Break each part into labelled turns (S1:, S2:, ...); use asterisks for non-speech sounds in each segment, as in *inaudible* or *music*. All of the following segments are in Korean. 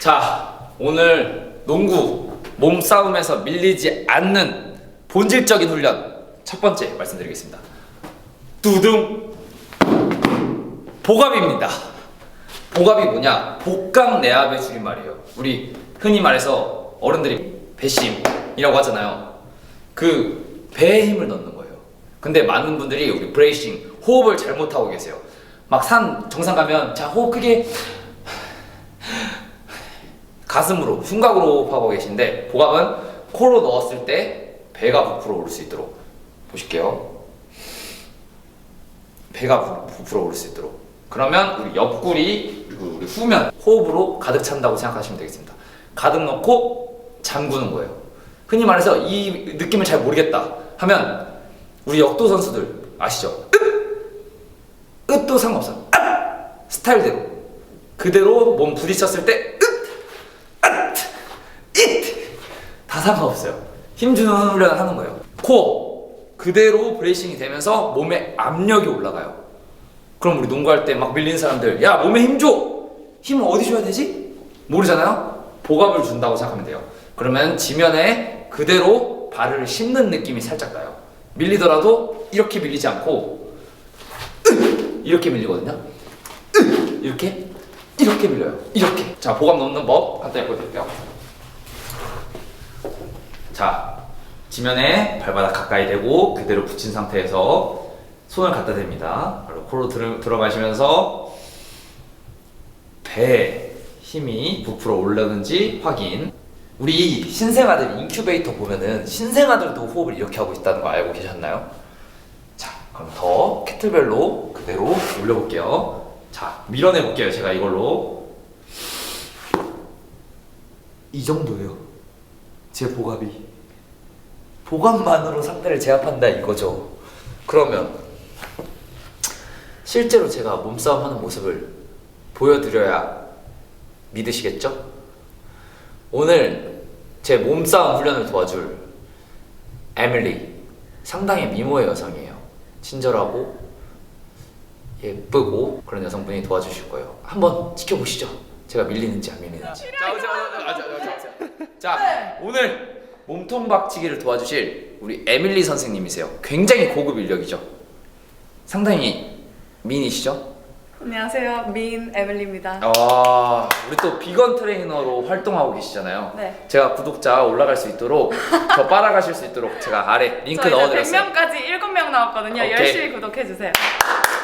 S1: 자, 오늘 농구 몸싸움에서 밀리지 않는 본질적인 훈련 첫 번째 말씀드리겠습니다. 두둥 보갑입니다. 보갑이 뭐냐? 복강 내압의 줄임말이에요. 우리 흔히 말해서 어른들이 배심이라고 하잖아요. 그 배에 힘을 넣는 거예요. 근데 많은 분들이 우리 브레이싱 호흡을 잘못하고 계세요. 막 산 정상 가면 자 호흡 크게 가슴으로 흉곽으로 호흡하고 계신데 보갑은 코로 넣었을 때 배가 부풀어 오를 수 있도록 보실게요. 배가 부- 부풀어 오를 수 있도록. 그러면 우리 옆구리 그리고 우리 후면 호흡으로 가득 찬다고 생각하시면 되겠습니다. 가득 넣고 잠그는 거예요. 흔히 말해서 이 느낌을 잘 모르겠다 하면 우리 역도 선수들 아시죠? 으! 으도 상관없어. 아! 스타일대로 그대로 몸 부딪혔을 때 으! 아! 잇! 다 상관없어요. 힘주는 훈련을 하는 거예요. 코어 그대로 브레이싱이 되면서 몸에 압력이 올라가요. 그럼 우리 농구할 때 막 밀린 사람들 야 몸에 힘 줘! 힘을 어디 줘야 되지? 모르잖아요? 보갑을 준다고 생각하면 돼요. 그러면 지면에 그대로 발을 씹는 느낌이 살짝 나요. 밀리더라도 이렇게 밀리지 않고 으! 이렇게 밀리거든요. 으! 이렇게 이렇게 밀려요. 이렇게. 자 보갑 넣는 법 간단히 보여드릴게요. 자 지면에 발바닥 가까이 대고 그대로 붙인 상태에서 손을 갖다 댑니다. 바로 코로 들어, 들어가시면서 배에 힘이 부풀어 올라는지 확인. 우리 신생아들 인큐베이터 보면은 신생아들도 호흡을 이렇게 하고 있다는 거 알고 계셨나요? 자, 그럼 더 캐틀벨로 그대로 올려볼게요. 자, 밀어내 볼게요. 제가 이걸로 이 정도예요. 제 보갑이 보갑만으로 상대를 제압한다 이거죠. 그러면 실제로 제가 몸싸움 하는 모습을 보여드려야 믿으시겠죠? 오늘 제 몸싸움 훈련을 도와줄 에밀리 상당히 미모의 여성이에요. 친절하고 예쁘고 그런 여성분이 도와주실 거예요. 한번 지켜보시죠. 제가 밀리는지 안 밀리는지. 자, 자, 자, 자, 자, 오늘 몸통 박치기를 도와주실 우리 에밀리 선생님이세요. 굉장히 고급 인력이죠. 상당히 미인이시죠?
S2: 안녕하세요. 민 에밀리입니다.
S1: 아, 우리 또 비건 트레이너로 활동하고 계시잖아요.
S2: 네.
S1: 제가 구독자 올라갈 수 있도록 저 빨아가실 수 있도록 제가 아래 링크
S2: 저 이제
S1: 넣어드렸어요.
S2: 100명까지 7명 나왔거든요.
S1: 오케이.
S2: 열심히 구독해주세요.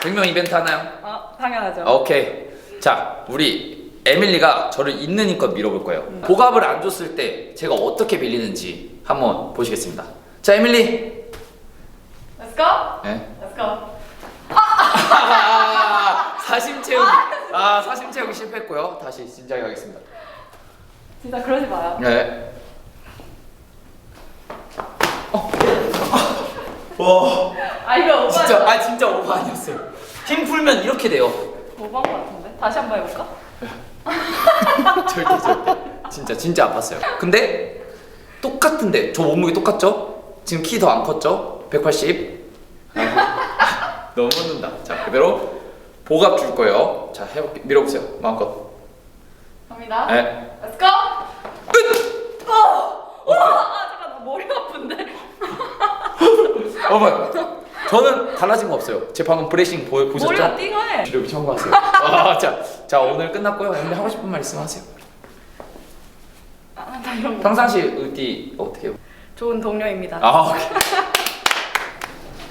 S1: 100명 이벤트 하나요?
S2: 어, 당연하죠.
S1: 오케이. 자, 우리 에밀리가 저를 있는 힘껏 밀어볼 거예요. 보갑을 안 줬을 때 제가 어떻게 밀리는지 한번 보시겠습니다. 자, 에밀리.
S2: Let's go.
S1: 네.
S2: Let's go.
S1: 아, *laughs* 사심 채우기. 아, 사심 채우기 실패했고요. 다시 진지하게 하겠습니다.
S2: 진짜 그러지 마요.
S1: 네. *laughs* 와,
S2: 아 이거 오빠
S1: 진짜, 아 진짜 오버 아니었어요. 힘 풀면 이렇게 돼요.
S2: 오버한 거 같은데? 다시 한 번 해볼까?
S1: 절대 절대. 진짜 진짜 아팠어요. 근데 똑같은데 저 몸무게 똑같죠? 지금 키 더 안 컸죠? 180. 너무 늦는다. 자 그대로 보갑 줄 거예요. 자 해볼게. 밀어보세요. 마음껏.
S2: 갑니다.
S1: 네.
S2: Let's go. 어! 와! 아 잠깐 나 머리 아픈데.
S1: 어머. 저는 달라진 거 없어요. 제 방금 브레이싱 보, 보셨죠?
S2: 머리가 띵해.
S1: 주력이 청구하세요. *laughs* 아, 자, 자 오늘 끝났고요. 근데 하고 싶은 말씀 하세요.
S2: 아, 나 이런 거.
S1: 평상시 의디 어떻게 해요?
S2: 좋은 동료입니다.
S1: 아, 오케이.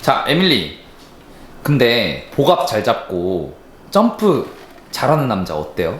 S1: 자, 에밀리. 근데 보갑 잘 잡고 점프 잘하는 남자 어때요?